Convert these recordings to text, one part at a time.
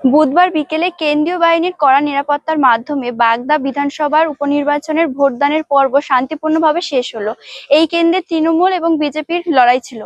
বুধবার বিকেলে কেন্দ্রীয় বাহিনীর কড়া নিরাপত্তার মাধ্যমে বাগদা বিধানসভার উপনির্বাচনের ভোটদানের পর্ব শান্তিপূর্ণভাবে শেষ হলো। এই কেন্দ্রে তৃণমূল এবং বিজেপির লড়াই ছিল।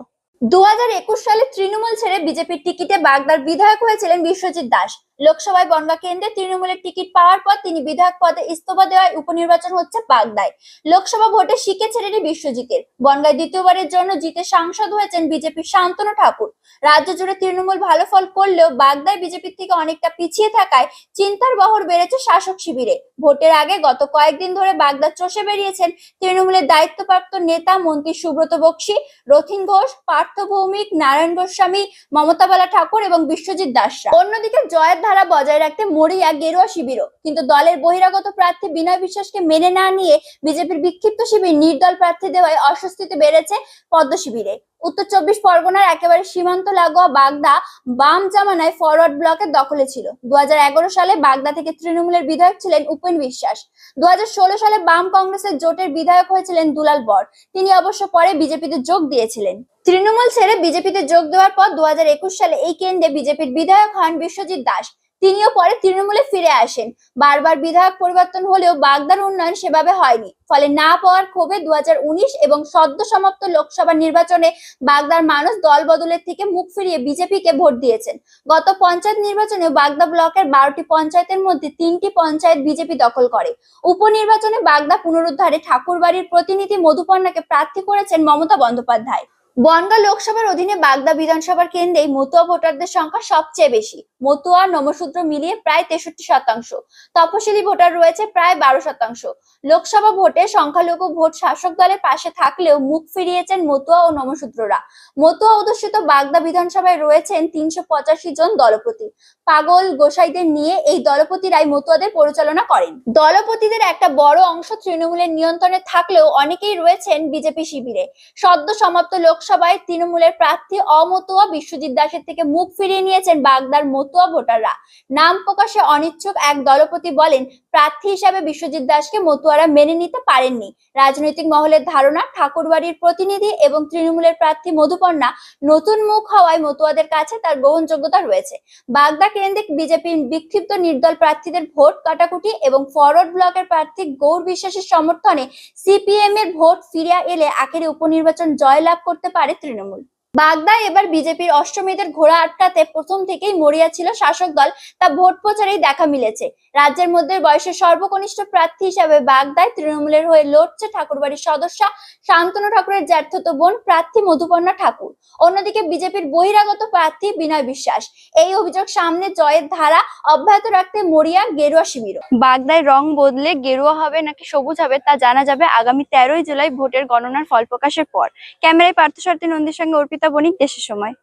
দু হাজার একুশ সালে তৃণমূল ছেড়ে বিজেপির টিকিটে বাগদার বিধায়ক হয়েছিলেন বিশ্বজিৎ দাস। লোকসভায় বনগা কেন্দ্রে তৃণমূলের টিকিট পাওয়ার পর তিনি বিধায়ক পদে ইস্তফা দেওয়ায় উপনির্বাচন হচ্ছে বাগদায়। লোকসভা ভোটে শিখে ছেড়েনি বিশ্বজিতের। বনগায় দ্বিতীয়বারের জন্য জিতে সাংসদ হয়েছেন বিজেপির শান্তনু ঠাকুর। রাজ্য জুড়ে তৃণমূল ভালো ফল করলেও বাগদায় বিজেপির থেকে অনেকটা পিছিয়ে থাকায় চিন্তার বহর বেড়েছে শাসক শিবিরে। ভোটের আগে গত কয়েকদিন ধরে বাগদা চষে বেরিয়েছেন তৃণমূলের দায়িত্বপ্রাপ্ত নেতা মন্ত্রী সুব্রত বক্সি, রথিন ঘোষ, পার্থ ভৌমিক নারায়ণ গোস্বামী, মমতা বালা ঠাকুর এবং বিশ্বজিৎ দাসরা অন্যদিকে জয়ের ধারা বজায় রাখতে মরিয়া গেরুয়া শিবিরও। কিন্তু দলের বহিরাগত প্রার্থী বিনয় বিশ্বাসকে মেনে না নিয়ে বিজেপির বিক্ষিপ্ত শিবির নির্দল প্রার্থী দেওয়ায় অস্বস্তিতে বেড়েছে পদ্ম শিবিরে উত্তর চব্বিশ পরগনার একেবারে সীমান্ত লাগোয়া বাগদা বাম জামানায় ফরওয়ার্ড ব্লকের দখলে ছিল। দু হাজার এগারো সালে বাগদা থেকে তৃণমূলের বিধায়ক ছিলেন উপেন বিশ্বাস। দু হাজার ষোলো সালে বাম কংগ্রেসের জোটের বিধায়ক হয়েছিলেন দুলাল বর। তিনি অবশ্য পরে বিজেপিতে যোগ দিয়েছিলেন। তৃণমূল ছেড়ে বিজেপিতে যোগ দেওয়ার পর দু হাজার একুশ সালে এই কেন্দ্রে বিজেপির বিধায়ক হন বিশ্বজিৎ দাস। তিনিও পরে তৃণমূলে ফিরে আসেন। বারবার বিধায়ক পরিবর্তন হলেও বাগদার উন্নয়ন সেভাবে হয়নি। ফলে না পাওয়ার ক্ষোভে দুহাজার উনিশ এবং সদ্য সমাপ্ত লোকসভা নির্বাচনে বাগদার মানুষ দল বদলের থেকে মুখ ফিরিয়ে বিজেপিকে ভোট দিয়েছেন। গত পঞ্চায়েত নির্বাচনে বাগদা ব্লকের বারোটি পঞ্চায়েতের মধ্যে তিনটি পঞ্চায়েত বিজেপি দখল করে। উপনির্বাচনে বাগদা পুনরুদ্ধারে ঠাকুরবাড়ির প্রতিনিধি মধুপর্ণাকে প্রার্থী করেছেন মমতা বন্দ্যোপাধ্যায়। বনগাঁ লোকসভার অধীনে বাগদা বিধানসভার কেন্দ্রেই মতুয়া ভোটারদের সংখ্যা সবচেয়ে বেশি। মতুয়া নমশূদ্র মিলিয়ে প্রায় তেষট্টি শতাংশ। তপশিলি ভোটার রয়েছে প্রায় বারো শতাংশ। লোকসভা ভোটে সংখ্যালঘু ভোট শাসক দলের পাশে থাকলেও মুখ ফিরিয়েছেন মতুয়া ও নমশূদ্ররা মতুয়া অধ্যুষিত বাগদা বিধানসভায় রয়েছেন তিনশো পঁচাশি জন দলপতি। পাগল গোসাইদের নিয়ে এই দলপতিরাই মতুয়াদের পরিচালনা করেন। দলপতিদের একটা বড় অংশ তৃণমূলের নিয়ন্ত্রণে থাকলেও অনেকেই রয়েছেন বিজেপি শিবিরে। সদ্য সমাপ্ত লোকসভায় তৃণমূলের প্রার্থী অমতুয়া বিশ্বজিৎ দাসের থেকে মুখ ফিরিয়ে নিয়েছেন বাগদার মতুয়া ভোটাররা। নাম প্রকাশে অনিচ্ছুক এক দলপতি বলেন প্রার্থী হিসাবে বিশ্বজিৎ দাসকে মতুয়ারা মেনে নিতে পারেননি। রাজনৈতিক মহলের ধারণা, ঠাকুরবাড়ির প্রতিনিধি এবং তৃণমূলের প্রার্থী মধুপর্ণা নতুন মুখ হওয়ায় মতুয়াদের কাছে তার গ্রহণযোগ্যতা রয়েছে। বাগদা কেন্দ্রিক বিজেপির বিক্ষিপ্ত নির্দল প্রার্থীদের ভোট কাটাকুটি এবং ফরওয়ার্ড ব্লকের প্রার্থী গৌর বিশ্বাসের সমর্থনে সিপিএম এর ভোট ফিরিয়ে এলে আখেরে উপনির্বাচন জয়লাভ করতে পারে তৃণমূল। বাগদায় এবার বিজেপির অষ্টমীদের ঘোড়া আটকাতে প্রথম থেকেই মরিয়া ছিল শাসক দল। তা ভোট প্রচারেই দেখা মিলেছে। রাজ্যের মধ্যে বয়সের সর্বকনিষ্ঠ প্রার্থী হিসাবে বাগদায় তৃণমূলের হয়ে লড়ছে ঠাকুরবাড়ির সদস্যা শান্তনু ঠাকুরের জ্যাঠতো বোন প্রার্থী মধুপর্ণা ঠাকুর। অন্যদিকে বিজেপির বহিরাগত প্রার্থী বিনয় বিশ্বাস। এই অভিযোগ সামনে জয়ের ধারা অব্যাহত রাখতে মরিয়া গেরুয়া শিবির। বাগদায় রং বদলে গেরুয়া হবে নাকি সবুজ হবে তা জানা যাবে আগামী তেরোই জুলাই ভোটের গণনার ফল প্রকাশের পর। ক্যামেরায় পার্থসারথী নন্দীর সঙ্গে অর্পিতা বণিক দেশের সময়।